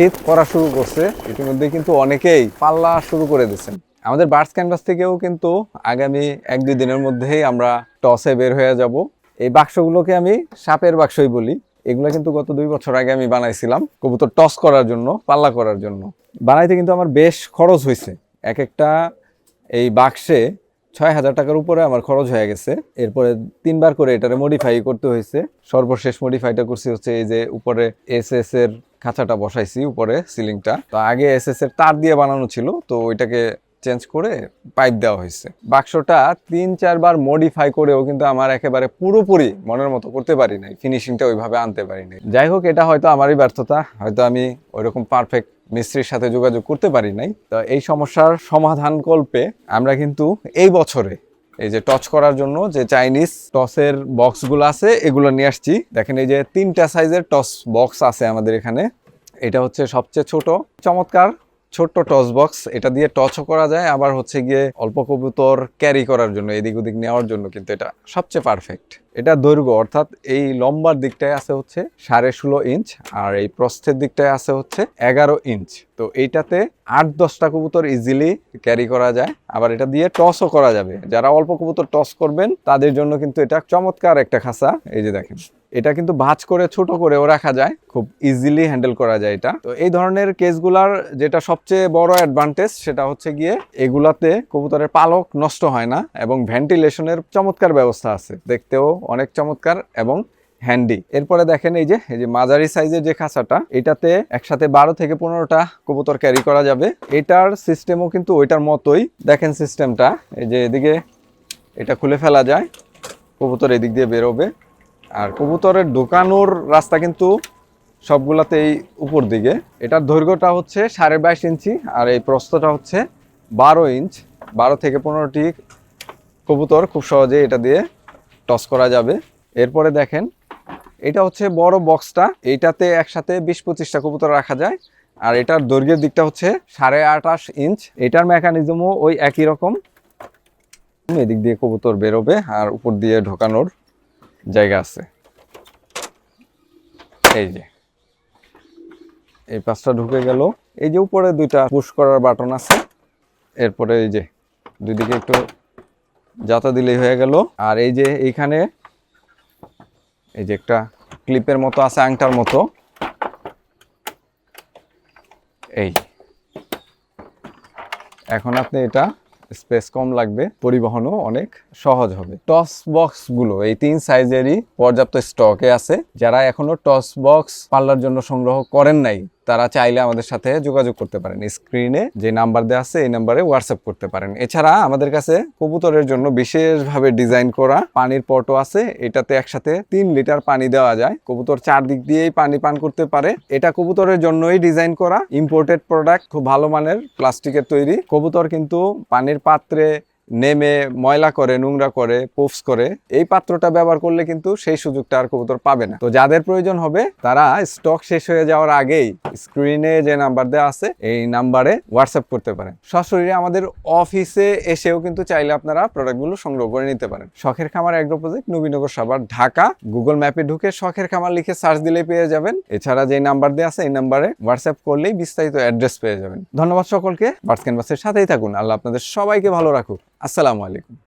শীত করা শুরু করছে, ইতিমধ্যে কিন্তু অনেকেই পাল্লা শুরু করে দিচ্ছেন। আমাদের বার্ডস ক্যানভাস থেকেও কিন্তু আগামী এক দুই দিনের মধ্যেই আমরা টসে বের হয়ে যাব। এই বাক্সগুলোকে আমি সাপের বাক্সই বলি। এগুলো কিন্তু গত দুই বছর আগে আমি বানাইছিলাম, কবুতর টস করার জন্য, পাল্লা করার জন্য। বানাইতে কিন্তু আমার বেশ খরচ হয়েছে এক একটা এই বাক্সে ছয় হাজার টাকার উপরে আমার খরচ হয়ে গেছে। এরপরে তিনবার করে এটারে মডিফাই করতে হয়েছে সর্বশেষ মডিফাইটা করছি হচ্ছে এই যে উপরে এস এস এর খাঁচাটা বসাইছি উপরে, সিলিংটা। তো আগে এস এস এর তার দিয়ে বানানো ছিল, তো ওইটাকে চেঞ্জ করে পাইপ দেওয়া হয়েছে। বাক্সটা তিন, চারবার মডিফাই করেও কিন্তু আমার একেবারে পুরোপুরি মনের মতো করতে পারি নাই ফিনিশিংটা ওইভাবে আনতে পারি নাই। যাই হোক, এটা হয়তো আমারই ব্যর্থতা, হয়তো আমি ওইরকম পারফেক্ট মিস্ত্রির সাথে যোগাযোগ করতে পারি নাই। তো এই সমস্যার সমাধান কল্পে আমরা কিন্তু এই বছরে এই যে টচ করার জন্য যে চাইনিজ টসের বক্সগুলো আছে, এগুলো নিয়ে আসছি। দেখেন এই যে তিনটা সাইজের টস বক্স আছে আমাদের এখানে। এটা হচ্ছে সবচেয়ে ছোট। চমৎকার। ছোট্ট টস বক্স এটা দিয়ে টচও করা যায়, আবার হচ্ছে গিয়ে অল্প কবুতর ক্যারি করার জন্য, এদিক ওদিক নেওয়ার জন্য কিন্তু এটা সবচেয়ে পারফেক্ট এটা দৈর্ঘ্য, অর্থাৎ এই লম্বার দিকটায় আছে হচ্ছে সাড়ে ষোলো ইঞ্চ আর এই প্রস্থের দিকটায় আছে হচ্ছে এগারো ইঞ্চ তো এইটাতে আট দশটা কবুতর ইজিলি ক্যারি করা যায়, আবার এটা দিয়ে টসও করা যাবে। যারা অল্প কবুতর টস করবেন, তাদের জন্য কিন্তু এটা চমৎকার একটা খাঁচা এই যে দেখেন। এটা কিন্তু ভাঁজ করে ছোট করেও রাখা যায়, খুব ইজিলি হ্যান্ডেল করা যায় এটা। তো এই ধরনের কেসগুলার যেটা সবচেয়ে বড় অ্যাডভান্টেজ সেটা হচ্ছে গিয়ে এগুলাতে কবুতরের পালক নষ্ট হয় না এবং ভেন্টিলেশনের চমৎকার ব্যবস্থা আছে। দেখতেও অনেক চমৎকার এবং হ্যান্ডি এরপরে দেখেন এই যে এই যে মাঝারি সাইজের যে খাঁচাটা, এটাতে একসাথে বারো থেকে পনেরোটা কবুতর ক্যারি করা যাবে। এটার সিস্টেমও কিন্তু ওইটার মতোই। দেখেন সিস্টেমটা এই যে এদিকে এটা খুলে ফেলা যায়, কবুতর এদিক দিয়ে বেরোবে। আর কবুতরের ঢোকানোর রাস্তা কিন্তু সবগুলাতেই উপর দিকে। এটার দৈর্ঘ্যটা হচ্ছে সাড়ে বাইশ ইঞ্চি আর এই প্রস্তটা হচ্ছে বারো ইঞ্চ। বারো থেকে পনেরোটি কবুতর খুব সহজে এটা দিয়ে টস করা যাবে। এরপরে দেখেন, এটা হচ্ছে বড় বক্সটা। এইটাতে একসাথে বিশ পঁচিশটা কবুতর রাখা যায়। আর এটার দৈর্ঘ্যের দিকটা হচ্ছে সাড়ে আঠাশ ইঞ্চ। এটার মেকানিজমও ওই একই রকম। এদিক দিয়ে কবুতর বেরোবে আর উপর দিয়ে ঢোকানোর জায়গা আছে। এই যে। এই পাঁচটা ঢুকে গেল। এই যে উপরে দুইটা পুশ করার বাটন আছে। এরপরে এই যে দুই দিকে একটু যাতা দিলেই হয়ে গেল। আর এই যে এইখানে এই যে একটা ক্লিপের মতো আছে, আংটার মতো। এই। এখন আপনি এটা স্পেস কম লাগবে, পরিবহনও অনেক সহজ হবে। টস বক্সগুলো এই তিন সাইজেরই পর্যাপ্ত স্টকে আছে। যারা এখনও টস বক্স পাল্লার জন্য সংগ্রহ করেন নাই তারা চাইলে আমাদের সাথে যোগাযোগ করতে পারেন। স্ক্রিনে যে নাম্বার দেওয়া আছে, এই নাম্বারে হোয়াটসঅ্যাপ করতে পারেন। এছাড়া আমাদের কাছে কবুতরের জন্য বিশেষভাবে ডিজাইন করা পানির পটও আছে। এটাতে একসাথে তিন লিটার পানি দেওয়া যায়। কবুতর চারদিক দিয়েই পানি পান করতে পারে। এটা কবুতরের জন্যই ডিজাইন করা। ইম্পোর্টেড প্রোডাক্ট খুব ভালো মানের প্লাস্টিকের তৈরি। কবুতর কিন্তু পানির পাত্রে নেমে ময়লা করে, নোংরা করে পোফস করে, এই পাত্রটা ব্যবহার করলে কিন্তু সেই সুযোগটা আর কবুতর পাবে না। তো যাদের প্রয়োজন হবে, তারা স্টক শেষ হয়ে যাওয়ার আগেই স্ক্রিনে যে নাম্বার দেওয়া আছে, এই নাম্বারে হোয়াটসঅ্যাপ করতে পারেন। সরাসরি আমাদের অফিসে এসেও কিন্তু চাইলে আপনারা প্রোডাক্টগুলো সংগ্রহ করে নিতে পারেন। শখের খামার অ্যাগ্রো নবীনগর সাভার, ঢাকা। গুগল ম্যাপে ঢুকে শখের খামার লিখে সার্চ দিলেই পেয়ে যাবেন। এছাড়া যে নাম্বার দেওয়া আছে, এই নাম্বারে হোয়াটসঅ্যাপ করলেই বিস্তারিত অ্যাড্রেস পেয়ে যাবেন। ধন্যবাদ সকলকে বার্স ক্যানভাসের সাথেই থাকুন। আল্লাহ আপনাদের সবাইকে ভালো রাখুক। আসসালামু আলাইকুম।